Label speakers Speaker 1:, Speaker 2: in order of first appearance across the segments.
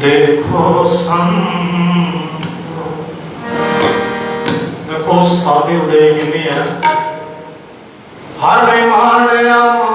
Speaker 1: ਦੇਖੋ ਸੰਤ। ਦੇਖੋ ਸਤਾਦੀ ਉਡੇ ਕਿੰਨੀ ਹੈ। ਹਰ ਮਹਿਮਾਨ ਆ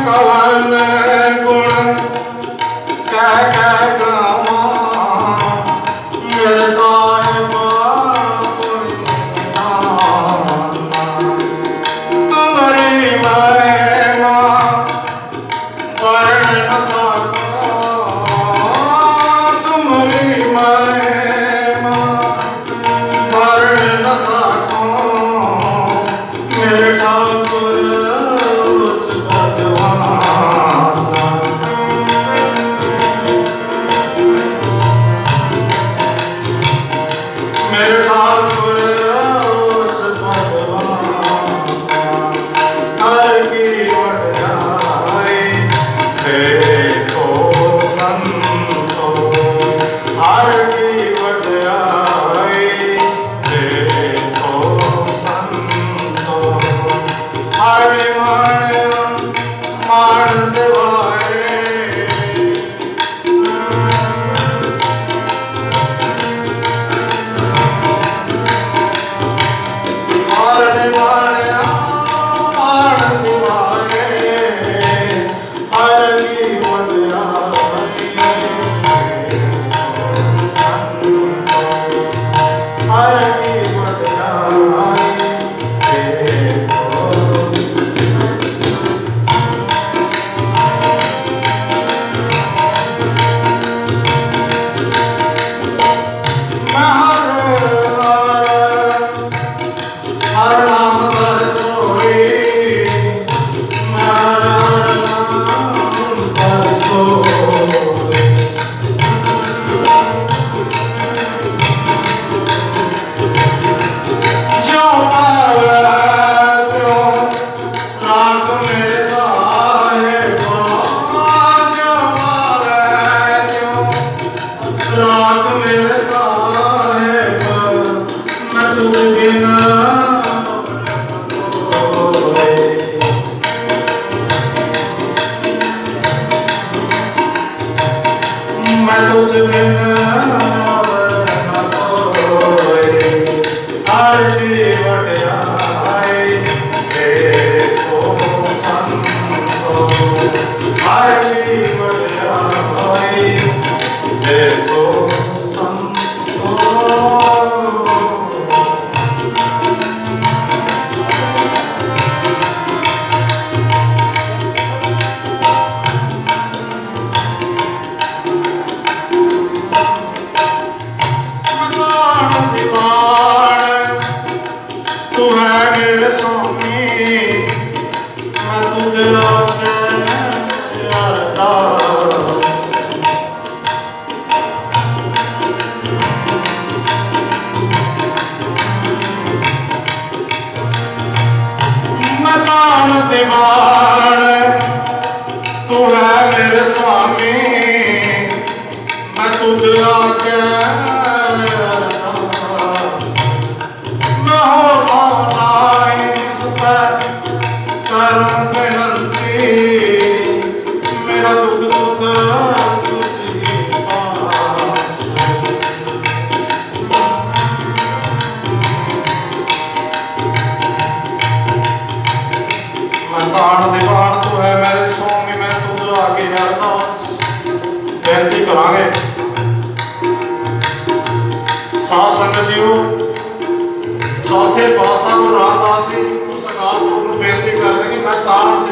Speaker 1: Oh, I'm kawane ਰਾਤ ਮੇਰੇ ਸਾਰੇ ਪਰ ਮੈਂ ਤੂੰ ਬਿਨਾ I know ਤਾਣ ਬੇਨਤੀ ਕਰਾਂਗੇ। ਸਾਧ ਸੰਗਤ ਜੀਓ, ਚੌਥੇ ਪਾਤਸ਼ਾਹ ਗੁਰੂ ਰਾਮਦਾਸ ਜੀ ਨੂੰ ਅਕਾਲ ਨੂੰ ਬੇਨਤੀ ਕਰ ਰਹੇ ਕਿ ਮੈਂ ਤਾਣ